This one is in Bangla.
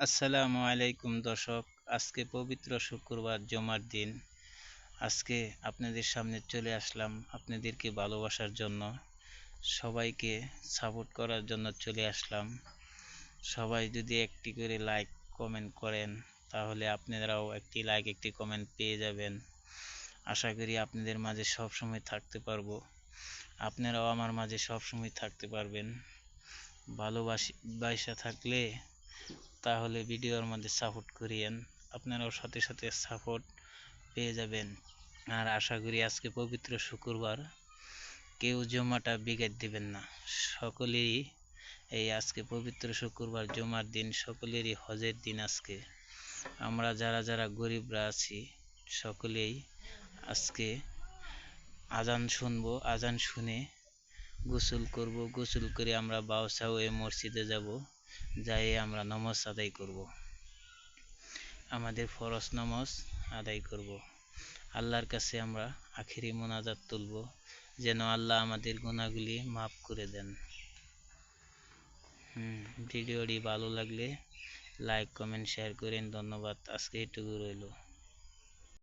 আসসালামু আলাইকুম দর্শক, আজকে পবিত্র শুক্রবার জমার দিন। আজকে আপনাদের সামনে চলে আসলাম আপনাদেরকে ভালোবাসার জন্য। সবাইকে সাপোর্ট করার জন্য চলে আসলাম। সবাই যদি একটি করে লাইক কমেন্ট করেন, তাহলে আপনারাও একটি লাইক, একটি কমেন্ট পেয়ে যাবেন। আশা করি আপনাদের মাঝে সব সময় থাকতে পারব। আপনারাও আমার মাঝে সব সময় থাকতে পারবেন। ভালোবাসি বাসা থাকলে তাহলে ভিডিওর মধ্যে সাপোর্ট করিয়েন। আপনারাও সাথে সাথে সাপোর্ট পেয়ে যাবেন। আর আশা করি আজকে পবিত্র শুক্রবার। কেউ জমাটা বিগাট দিবেন না। সকলেই এই আজকে পবিত্র শুক্রবার জমার দিন, সকলেরই হজের দিন আজকে। আমরা যারা যারা গরিবরা আছি, সকলেই আজকে আজান শুনব, আজান শুনে গোসল করব। গোসল করে আমরা বাউসা হয়ে মসজিদে যাব। যাই আমরা নমজ আদায় করব। আমাদের ফরজ নামাজ আদায় করব। আল্লাহর কাছে আমরা আখেরি মোনাজাত তুলব, যেন আল্লাহ আমাদের গুণাগুলি মাফ করে দেন। ভিডিওটি ভালো লাগলে লাইক, কমেন্ট, শেয়ার করেন। ধন্যবাদ। আজকে এটুকু রইল।